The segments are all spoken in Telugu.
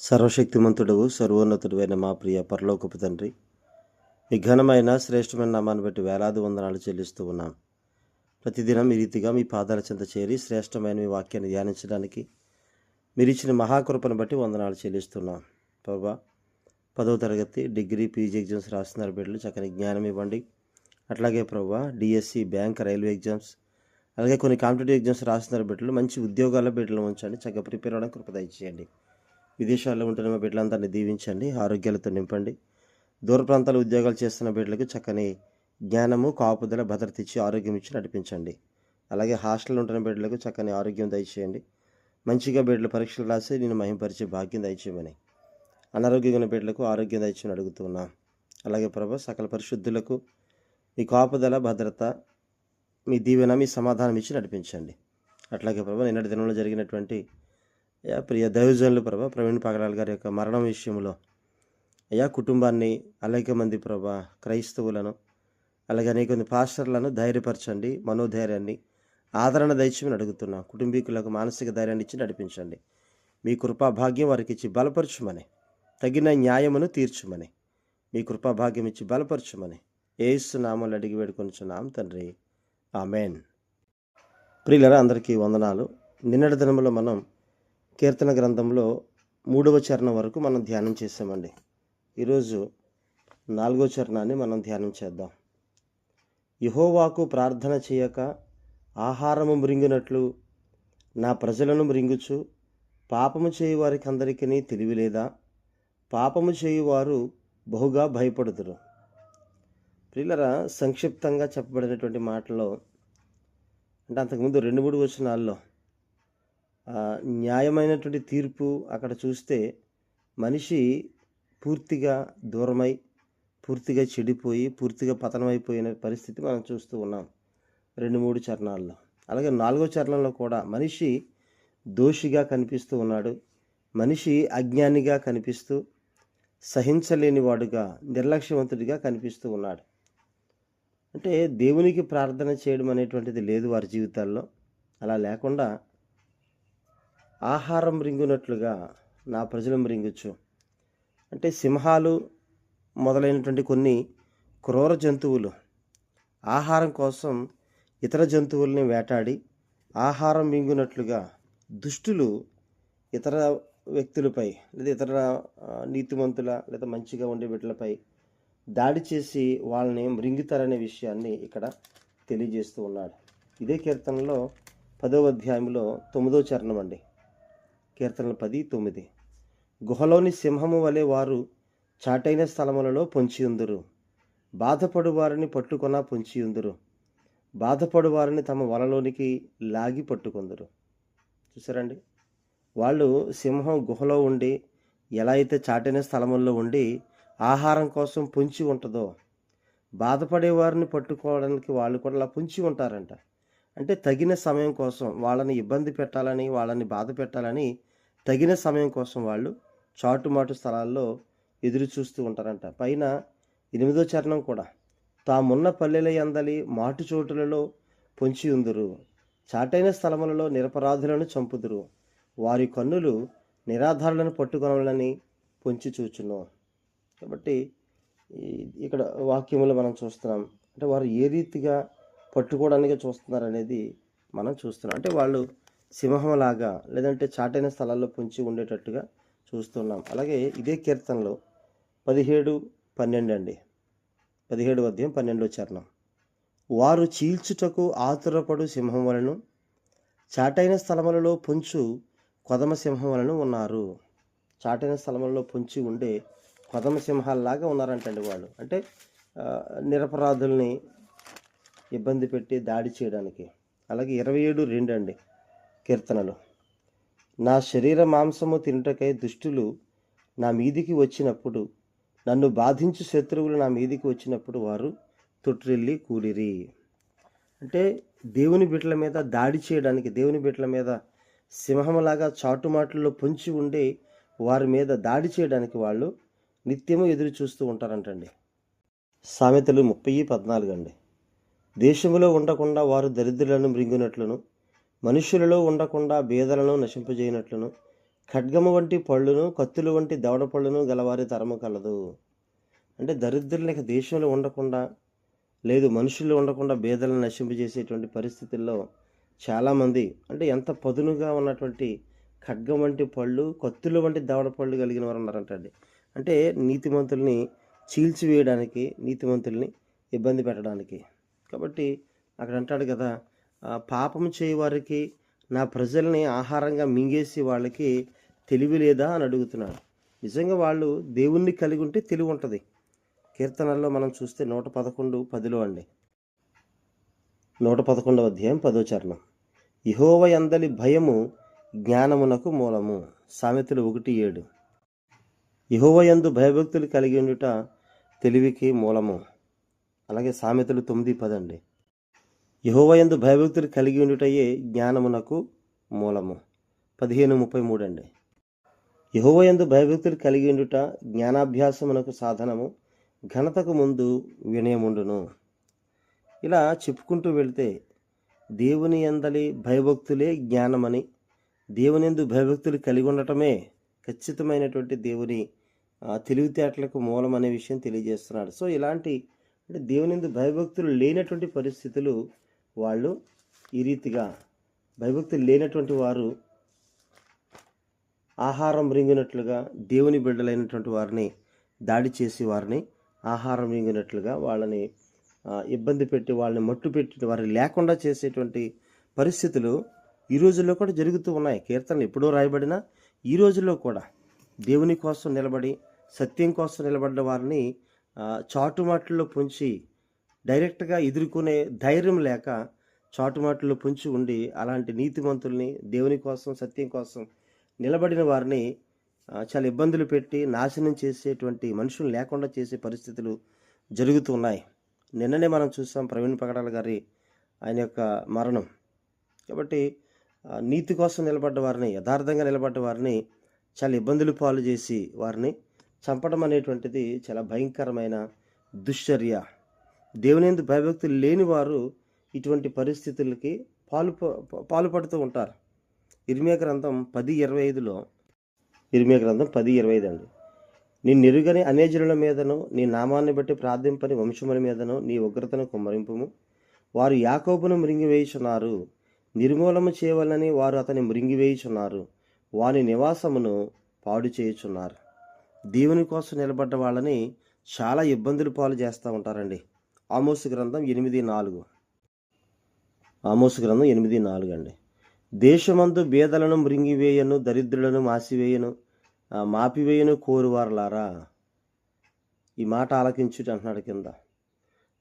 సర్వశక్తిమంతుడవు సర్వోన్నతుడైన మా ప్రియ పరలోకపు తండ్రి. మీ ఘనమైన శ్రేష్టమైన నామాన్ని బట్టి వేలాది వందనాలు చెల్లిస్తూ ఉన్నాం. ప్రతిదినం ఈ రీతిగా మీ పాదాల చెంత చేరి శ్రేష్టమైన మీ వాక్యాన్ని ధ్యానించడానికి మీరు ఇచ్చిన మహాకృపను బట్టి వందనాలు చెల్లిస్తున్నాం. ప్రభా పదవ తరగతి డిగ్రీ పీజీ ఎగ్జామ్స్ రాస్తున్నారు బిడ్డలు చక్కని జ్ఞానం ఇవ్వండి. అట్లాగే ప్రభా డిఎస్సి బ్యాంక్ రైల్వే ఎగ్జామ్స్ అలాగే కొన్ని కాంపిటేటివ్ ఎగ్జామ్స్ రాస్తున్నారు బిడ్డలు మంచి ఉద్యోగాల బిడ్డలు ఉంచండి చక్కగా ప్రిపేర్ అవ్వడానికి కృపద చేయండి విదేశాల్లో ఉంటున్న మా బిడ్డలందరినీ దీవించండి ఆరోగ్యాలతో నింపండి. దూర ప్రాంతాల ఉద్యోగాలు చేస్తున్న బిడ్డలకు చక్కని జ్ఞానము కాపుదల భద్రత ఇచ్చి ఆరోగ్యం ఇచ్చి నడిపించండి. అలాగే హాస్టల్లో ఉంటున్న బిడ్డలకు చక్కని ఆరోగ్యం దయచేయండి. మంచిగా బిడ్డలు పరీక్షలు రాసి నేను మహింపరిచే భాగ్యం దయచేయమని అనారోగ్యంగా బిడ్డలకు ఆరోగ్యం దయచేయమని అడుగుతున్నా అలాగే ప్రభు సకల పరిశుద్ధులకు మీ కాపుదల భద్రత మీ దీవెన మీ సమాధానం ఇచ్చి నడిపించండి. అట్లాగే ప్రభు నిన్నటి దినంలో జరిగినటువంటి అయ్యా ప్రియ దైవజనులు ప్రభా ప్రవీణ్ పగడాల్ గారి యొక్క మరణం విషయంలో అయ్యా కుటుంబాన్ని అనేక మంది ప్రభా క్రైస్తవులను అలాగే అనేక మంది పాస్టర్లను ధైర్యపరచండి మనోధైర్యాన్ని ఆదరణ దయచేయమని అడుగుతున్నాం. కుటుంబీకులకు మానసిక ధైర్యాన్ని ఇచ్చి నడిపించండి. మీ కృపా భాగ్యం వారికి ఇచ్చి బలపరచుమని తగిన న్యాయమును తీర్చుమని మీ కృపా భాగ్యం ఇచ్చి బలపరచుమని ఏసు అడిగి వేడుకొనిచున్నాం తండ్రి. ఆమెన్. ప్రియులరా అందరికీ వందనాలు. నిన్నటి దినంలో మనం కీర్తన గ్రంథంలో మూడవ చరణం వరకు మనం ధ్యానం చేసామండి. ఈరోజు నాలుగో చరణాన్ని మనం ధ్యానం చేద్దాం. యహోవాకు ప్రార్థన చేయక ఆహారము మృంగినట్లు నా ప్రజలను మృంగుచు పాపము చేయు వారికి అందరికీ తెలివి లేదా? పాపము చేయువారు బహుగా భయపడుతురు పిల్లరా సంక్షిప్తంగా చెప్పబడినటువంటి మాటలో అంటే అంతకుముందు రెండు మూడు వచనాల్లో న్యాయమైనటువంటి తీర్పు అక్కడ చూస్తే మనిషి పూర్తిగా దూరమై పూర్తిగా చెడిపోయి పూర్తిగా పతనమైపోయిన పరిస్థితి మనం చూస్తూ ఉన్నాం. రెండు మూడు చరణాల్లో. అలాగే నాలుగో చరణంలో కూడా మనిషి దోషిగా కనిపిస్తూ ఉన్నాడు. మనిషి అజ్ఞానిగా కనిపిస్తూ సహించలేని వాడుగా నిర్లక్ష్యవంతుడిగా కనిపిస్తూ ఉన్నాడు. అంటే దేవునికి ప్రార్థన చేయడం అనేటువంటిది లేదు వారి జీవితాల్లో. అలా లేకుండా ఆహారం రింగునట్లుగా నా ప్రజలు రింగొచ్చు. అంటే సింహాలు మొదలైనటువంటి కొన్ని క్రూర జంతువులు ఆహారం కోసం ఇతర జంతువుల్ని వేటాడి ఆహారం మింగునట్లుగా దుష్టులు ఇతర వ్యక్తులపై లేదా ఇతర నీతిమంతుల లేదా మంచిగా ఉండే బిడ్డలపై దాడి చేసి వాళ్ళని మృంగుతారనే విషయాన్ని ఇక్కడ తెలియజేస్తూ ఉన్నాడు. ఇదే కీర్తనలో పదవ అధ్యాయంలో తొమ్మిదో చరణం అండి. కీర్తనలు పది తొమ్మిది. గుహలోని సింహము వలె వారు చాటైన స్థలములలో పొంచియుందురు. బాధపడు వారిని పట్టుకొన పొంచియుందురు. బాధపడు వారిని తమ వలలోనికి లాగి పట్టుకుందరు. చూసారండి వాళ్ళు సింహం గుహలో ఉండి ఎలా అయితే చాటైన స్థలముల్లో ఉండి ఆహారం కోసం పొంచి ఉంటుందో బాధపడే వారిని పట్టుకోవడానికి వాళ్ళు కూడా అలా పొంచి ఉంటారంట. అంటే తగిన సమయం కోసం వాళ్ళని ఇబ్బంది పెట్టాలని వాళ్ళని బాధ పెట్టాలని తగిన సమయం కోసం వాళ్ళు చాటుమాటు స్థలాల్లో ఎదురు చూస్తూ ఉంటారంట. పైన ఎనిమిదో చరణం కూడా. తామున్న పల్లెల ఎందలి మాటు చోటులలో పొంచి ఉందురు. చాటైన స్థలములలో నిరపరాధులను చంపుదురు. వారి కన్నులు నిరాధారులను పట్టుకొనాలని పొంచి చూచును. కాబట్టి ఇక్కడ వాక్యములు మనం చూస్తున్నాం. అంటే వారు ఏ రీతిగా పట్టుకోవడానికి చూస్తున్నారు అనేది మనం చూస్తున్నాం. అంటే వాళ్ళు సింహంలాగా లేదంటే చాటైన స్థలాల్లో పొంచి ఉండేటట్టుగా చూస్తున్నాం. అలాగే ఇదే కీర్తనలో పదిహేడు పన్నెండు అండి. పదిహేడు అధ్యాయం పన్నెండో చరణం. వారు చీల్చుటకు ఆతురపడు సింహం వలను చాటైన స్థలములలో పొంచు కొదమ సింహం వలను ఉన్నారు. చాటైన స్థలములలో పొంచి ఉండే కొదమ సింహాలలాగా ఉన్నారంటండి వాళ్ళు. అంటే నిరపరాధుల్ని ఇబ్బంది పెట్టి దాడి చేయడానికి. అలాగే ఇరవై ఏడు రెండు అండి. కీర్తనలు. నా శరీర మాంసము తినుటకై దుష్టులు నా మీదికి వచ్చినప్పుడు నన్ను బాధించు శత్రువులు నా మీదికి వచ్చినప్పుడు వారు తొట్టిల్లి కూడిరి. అంటే దేవుని బిడ్డల మీద దాడి చేయడానికి దేవుని బిడ్డల మీద సింహంలాగా చాటుమాటల్లో పొంచి ఉండి వారి మీద దాడి చేయడానికి వాళ్ళు నిత్యము ఎదురు చూస్తూ ఉంటారంటండి. సామెతలు ముప్పై పద్నాలుగు అండి. దేశంలో ఉండకుండా వారు దరిద్రులను మృంగినట్లును మనుషులలో ఉండకుండా బీదలను నశింపజేయనట్లును. ఖడ్గము వంటి పళ్ళును కత్తులు వంటి దవడ పళ్ళును గలవారి తరము కలదు. అంటే దరిద్రులకి దేశంలో ఉండకుండా లేదు మనుషులు ఉండకుండా బీదలను నశింపజేసేటువంటి పరిస్థితుల్లో చాలామంది అంటే ఎంత పదునుగా ఉన్నటువంటి ఖడ్గం వంటి పళ్ళు కత్తులు వంటి దవడ పళ్ళు కలిగిన వారు ఉన్నారంటండి. అంటే నీతిమంతుల్ని చీల్చివేయడానికి నీతిమంతుల్ని ఇబ్బంది పెట్టడానికి. కాబట్టి అక్కడ అంటాడు కదా పాపం చేయవారికి నా ప్రజల్ని ఆహారంగా మింగేసి వాళ్ళకి తెలివి లేదా అని అడుగుతున్నాడు. నిజంగా వాళ్ళు దేవుణ్ణి కలిగి ఉంటే తెలివి ఉంటుంది. కీర్తనల్లో మనం చూస్తే నూట పదకొండు పదిలో అండి. నూట పదకొండవ అధ్యాయం పదో చరణం. ఇహోవ ఎందలి భయము జ్ఞానమునకు మూలము. సామెతలు ఒకటి ఏడు. ఇహోవయందు భయభక్తులు కలిగి ఉండుట తెలివికి మూలము. అలాగే సామెతలు తొమ్మిది పదండి యహోవయందు భయభక్తులు కలిగి ఉండుటయే జ్ఞానమునకు మూలము. పదిహేను ముప్పై మూడు అండి. యహోవయందు భయభక్తులు కలిగి ఉండుట జ్ఞానాభ్యాసమునకు సాధనము ఘనతకు ముందు వినయముండును. ఇలా చెప్పుకుంటూ వెళితే దేవుని ఎందలి భయభక్తులే జ్ఞానమని దేవుని ఎందు భయభక్తులు కలిగి ఉండటమే ఖచ్చితమైనటువంటి దేవుని తెలివితేటలకు మూలం అనే విషయం తెలియజేస్తున్నాడు. సో ఇలాంటి అంటే దేవునిందు భయభక్తులు లేనటువంటి పరిస్థితులు వాళ్ళు ఈ రీతిగా భయభక్తులు లేనటువంటి వారు ఆహారం రింగినట్లుగా దేవుని బిడ్డలైనటువంటి వారిని దాడి చేసి వారిని ఆహారం రింగినట్లుగా వాళ్ళని ఇబ్బంది పెట్టి వాళ్ళని మట్టు పెట్టి వారిని లేకుండా చేసేటువంటి పరిస్థితులు ఈ రోజుల్లో కూడా జరుగుతూ ఉన్నాయి. కీర్తనలు ఎప్పుడో రాయబడినా ఈ రోజుల్లో కూడా దేవుని కోసం నిలబడి సత్యం కోసం నిలబడ్డ వారిని చాటుమాటల్లో పొంచి డైరెక్ట్గా ఎదుర్కొనే ధైర్యం లేక చాటుమాటలు పొంచి ఉండి అలాంటి నీతిమంతుల్ని దేవుని కోసం సత్యం కోసం నిలబడిన వారిని చాలా ఇబ్బందులు పెట్టి నాశనం చేసేటువంటి మనుషులు లేకుండా చేసే పరిస్థితులు జరుగుతున్నాయి నిన్ననే మనం చూసాం ప్రవీణ్ పగడాల గారి ఆయన యొక్క మరణం. కాబట్టి నీతి కోసం నిలబడ్డ వారిని యథార్థంగా నిలబడ్డ వారిని చాలా ఇబ్బందులు పాలు చేసి వారిని చంపడం అనేటువంటిది చాలా భయంకరమైన దుశ్చర్య. దేవునేందు భయభక్తులు లేని వారు ఇటువంటి పరిస్థితులకి పాలు పాలుపడుతూ ఉంటారు. ఇర్మియా గ్రంథం పది ఇరవై ఐదులో ఇర్మియా గ్రంథం పది ఇరవై ఐదు అండి. నీ నిరుగని అనేజనుల మీదను నీ నామాన్ని బట్టి ప్రార్థింపని వంశముల మీదను నీ ఉగ్రతను కుమ్మరింపుము. వారు యాకోబును మృంగివేయుచున్నారు. నిర్మూలము చేయవలని వారు అతని మృంగివేయుచున్నారు. వాని నివాసమును పాడు చేయుచున్నారు. దేవుని కోసం నిలబడ్డ వాళ్ళని చాలా ఇబ్బందులు పాలు చేస్తూ ఉంటారండి. ఆమోసు గ్రంథం ఎనిమిది నాలుగు. ఆమోసు గ్రంథం ఎనిమిది నాలుగు అండి. దేశమందు బేదలను మృంగివేయను దరిద్రులను మాసివేయను మాపివేయను కోరువారలారా? ఈ మాట ఆలకించుట అంటున్నాడు కింద.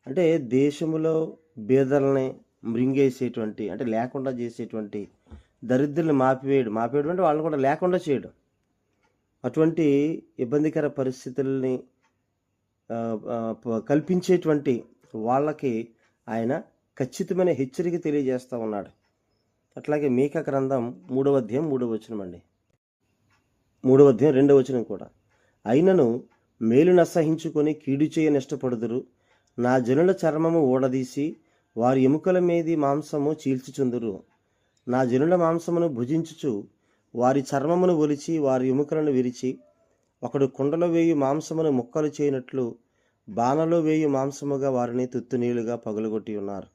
అంటే దేశంలో బేదలని మృంగేసేటువంటి అంటే లేకుండా చేసేటువంటి దరిద్రులను మాపివేయడం. మాపివేయడం అంటే వాళ్ళని కూడా లేకుండా చేయడం. అటువంటి ఇబ్బందికర పరిస్థితుల్ని కల్పించేటువంటి వాళ్ళకి ఆయన ఖచ్చితమైన హెచ్చరిక తెలియజేస్తూ ఉన్నాడు. అట్లాగే మేక గ్రంథం మూడవ అధ్యాయం మూడవ వచనం అండి. మూడవ అధ్యాయం రెండవ వచనం కూడా. అయినను మేలు నసహించుకొని కీడు చేయ ఇష్టపడుదురు నా జనుల చర్మము ఊడదీసి వారి ఎముకల మీది మాంసము చీల్చుచుందురు. నా జనుల మాంసమును భుజించుచు వారి చర్మమును ఒలిచి వారి ఎముకలను విరిచి ఒకడు కుండలో వేయి మాంసమును ముక్కలు చేయనట్లు బాణలో వేయి మాంసముగా వారిని తుత్తునీలుగా పగులగొట్టి ఉన్నారు.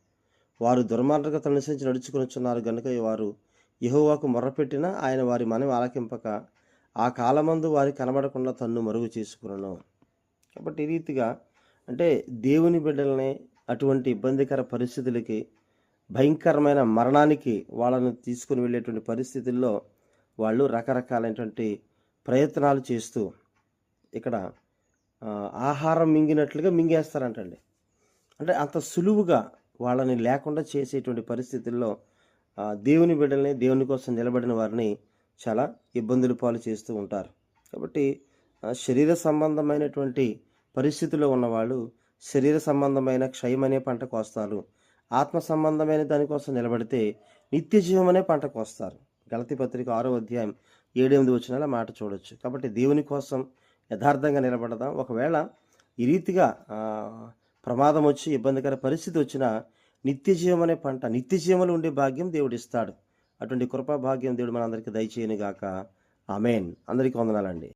వారు దుర్మార్గత అనుసరించి నడుచుకునిచున్నారు. గనుక వారు యహోవాకు మొర్రపెట్టినా ఆయన వారి మనవి ఆలకింపక ఆ కాలమందు వారి కనబడకుండా తన్ను మరుగు చేసుకున్నాను కాబట్టి ఈ రీతిగా అంటే దేవుని బిడ్డల్ని అటువంటి ఇబ్బందికర పరిస్థితులకి భయంకరమైన మరణానికి వాళ్ళని తీసుకుని వెళ్ళేటువంటి పరిస్థితుల్లో వాళ్ళు రకరకాలైనటువంటి ప్రయత్నాలు చేస్తూ ఇక్కడ ఆహారం మింగినట్లుగా మింగేస్తారంటండి. అంటే అంత సులువుగా వాళ్ళని లేకుండా చేసేటువంటి పరిస్థితుల్లో దేవుని బిడ్డల్ని దేవుని కోసం నిలబడిన వారిని చాలా ఇబ్బందులు పాలు చేస్తూ ఉంటారు. కాబట్టి శరీర సంబంధమైనటువంటి పరిస్థితుల్లో ఉన్నవాళ్ళు శరీర సంబంధమైన క్షయమనే పంట కోస్తారు. ఆత్మ సంబంధమైన దానికోసం నిలబడితే నిత్య జీవం అనే పంట కోస్తారు. గలతి పత్రిక ఆరో అధ్యాయం ఏడెనిమిది వచ్చిన మాట చూడొచ్చు. కాబట్టి దేవుని కోసం యథార్థంగా నిలబడదాం. ఒకవేళ ఈ రీతిగా ప్రమాదం వచ్చి ఇబ్బందికర పరిస్థితి వచ్చినా నిత్యజీవం అనే పంట నిత్యజీవములు ఉండే భాగ్యం దేవుడు ఇస్తాడు అటువంటి కృపా భాగ్యం దేవుడు మనందరికీ దయచేయను గాక ఆమెన్. అందరికీ వందనాలండి.